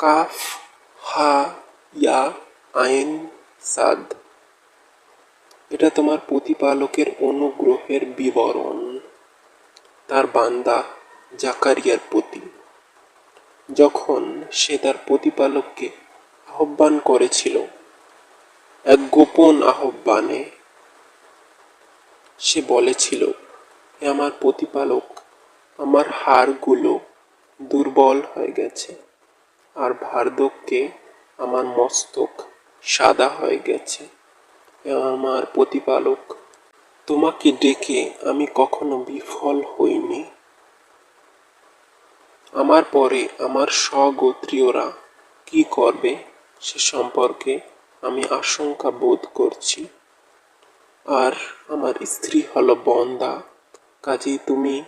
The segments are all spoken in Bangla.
কাফ, হা, ইয়া, আইন, সাদ। এটা তোমার প্রতিপালকের অনুগ্রহের বিবরণ। তার বান্দা জাকারিয়ার প্রতি। যখন সে তার প্রতিপালককে আহ্বান করেছিল, এক গোপন আহ্বানে সে বলেছিল আমার প্রতিপালক, আমার হাড়গুলো দুর্বল হয়ে গেছে। আর ভার্ধক্যে আমার মস্তক সাদা হয়ে গেছে। আমার প্রতিপালক, তোমাকে ডেকে আমি কখনো বিফল হইনি। আমার পরে আমার স্বগোত্রীয়রা কি করবে সে সম্পর্কে আমি আশঙ্কা বোধ করছি। আর আমার স্ত্রী হলো বন্দা, কাজেই তুমি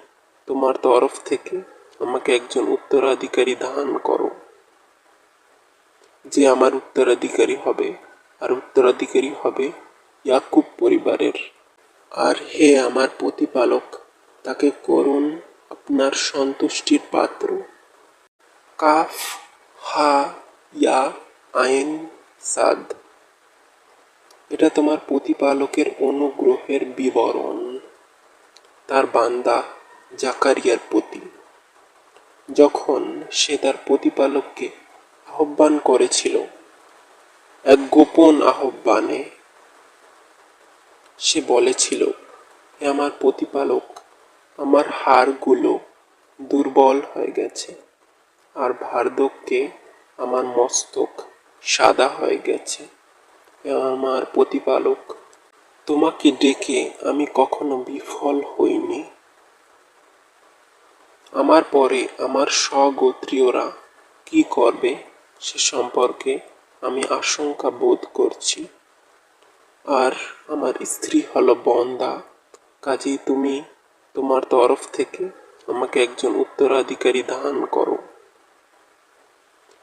তোমার তরফ থেকে আমাকে একজন উত্তরাধিকারী দান করো। যে আমার উত্তরাধিকারী হবে, আর উত্তরাধিকারী হবে ইয়াকুব পরিবারের। আর হে আমার প্রতিপালক, তাকে করুন আপনার সন্তুষ্টির পাত্র। কাফ, হা, ইয়া, আইন, সাদ। এটা তোমার প্রতিপালকের অনুগ্রহের বিবরণ, তার বান্দা জাকারিয়ার প্রতি। যখন সে তার প্রতিপালককে আহ্বান করেছিল। এক গোপন আহ্বানে সে বলেছিল, হে আমার প্রতিপালক, আমার হাড়গুলো দুর্বল হয়ে গেছে আর ভার্ধক্যে আমার মস্তক সাদা হয়ে গেছে। আমার প্রতিপালক, তোমাকে ডেকে আমি কখনো বিফল হইনি। আমার পরে আমার স্বগোত্রীয়রা কি করবে? সে সম্পর্কে আমি আশঙ্কা বোধ করছি। আর আমার স্ত্রী হলো বন্দা। কাজেই তুমি তোমার তরফ থেকে আমাকে একজন উত্তরাধিকারী দান করো।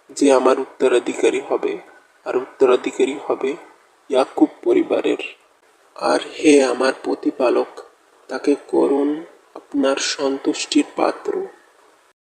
যে আমার উত্তরাধিকারী হবে, আর উত্তরাধিকারী হবে ইয়াকুব পরিবারের। আর হে আমার প্রতিপালক, তাকে করুন আপনার সন্তুষ্টির পাত্র।